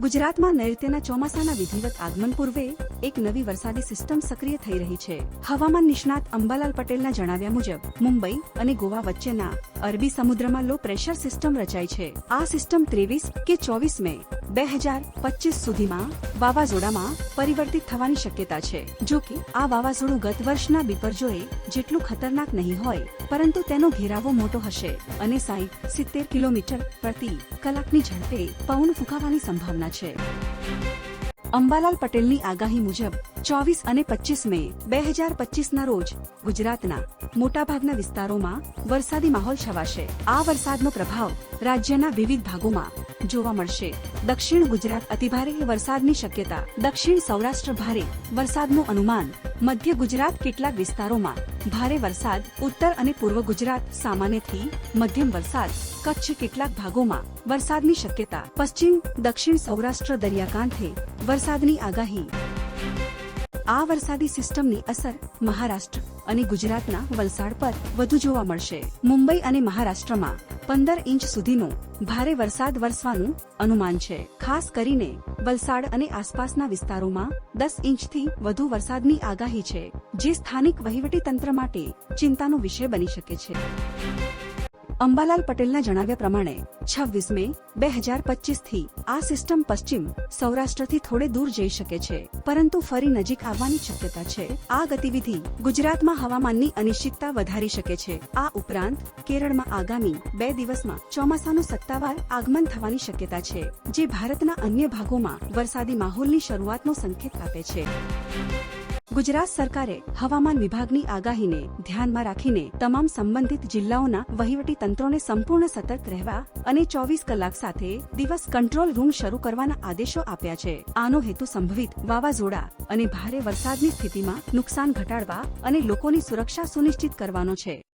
ગુજરાતમાં નૈઋત્યના ચોમાસાના વિધિવત આગમન પૂર્વે એક નવી વરસાદી સિસ્ટમ સક્રિય થઈ રહી છે. હવામાન નિષ્ણાત અંબાલાલ પટેલના જણાવ્યા મુજબ, મુંબઈ અને ગોવા વચ્ચેના અરબી સમુદ્રમાં લો પ્રેશર સિસ્ટમ રચાઈ છે. આ સિસ્ટમ ત્રેવીસ કે ચોવીસ મે બે હજાર પચીસ સુધીમાં વાવાઝોડામાં પરિવર્તિત થવાની શક્યતા છે. જો કે, આ વાવાઝોડું ગત વર્ષના બિપરજોએ જેટલું ખતરનાક નહીં હોય, પરંતુ તેનો ઘેરાવો મોટો હશે અને સાઈઠ, સિત્તેર કિલોમીટર પ્રતિ કલાકની ઝડપે પવન ફૂંકાવાની સંભાવના છે. અંબાલાલ પટેલની આગાહી મુજબ ચોવીસ અને પચીસ મે, બે હજાર પચીસના રોજ, ગુજરાતના મોટાભાગના વિસ્તારોમાં વરસાદી માહોલ છવાશે. આ વરસાદનો પ્રભાવ રાજ્યના વિવિધ ભાગોમાં જોવા મળશે. દક્ષિણ ગુજરાત અતિભારે વરસાદની શક્યતા. દક્ષિણ સૌરાષ્ટ્ર ભારે વરસાદનું અનુમાન. મધ્ય ગુજરાત કેટલાક વિસ્તારોમાં ભારે વરસાદ. ઉત્તર અને પૂર્વ ગુજરાત સામાન્યથી મધ્યમ વરસાદ. કચ્છ કેટલાક ભાગોમાં વરસાદની શક્યતા. પશ્ચિમ, દક્ષિણ સૌરાષ્ટ્ર દરિયાકાંઠે વરસાદની આગાહી. આ વરસાદી સિસ્ટમની અસર મહારાષ્ટ્ર અને ગુજરાતના વલસાડ પર વધુ જોવા મળશે. મુંબઈ અને મહારાષ્ટ્રમાં પંદર ઇંચ સુધીનો ભારે વરસાદ વરસવાનું અનુમાન છે. ખાસ કરીને વલસાડ અને આસપાસના વિસ્તારોમાં દસ ઇંચથી વધુ વરસાદની આગાહી છે, જે સ્થાનિક વહીવટી તંત્ર માટે ચિંતાનો વિષય બની શકે છે. અંબાલાલ પટેલના જણાવ્યા પ્રમાણે, છવ્વીસ મે બે હજાર પચીસથી આ સિસ્ટમ પશ્ચિમ સૌરાષ્ટ્રથી થોડે દૂર જઈ શકે છે, પરંતુ ફરી નજીક આવવાની શક્યતા છે. આ ગતિવિધિ ગુજરાતમાં હવામાનની અનિશ્ચિતતા વધારી શકે છે. આ ઉપરાંત, કેરળમાં આગામી બે દિવસમાં ચોમાસાનું સત્તાવાર આગમન થવાની શક્યતા છે, જે ભારતના અન્ય ભાગોમાં વરસાદી માહોલની શરૂઆતનો સંકેત આપે છે. ગુજરાત સરકારે હવામાન વિભાગની આગાહીને ધ્યાનમાં રાખીને તમામ સંબંધિત જિલ્લાઓના વહીવટી તંત્રોને સંપૂર્ણ સતર્ક રહેવા અને ચોવીસ કલાક સાથે દિવસ કંટ્રોલ રૂમ શરૂ કરવાના આદેશો આપ્યા છે. આનો હેતુ સંભવિત વાવાઝોડા અને ભારે વરસાદની સ્થિતિમાં નુકસાન ઘટાડવા અને લોકોની સુરક્ષા સુનિશ્ચિત કરવાનો છે.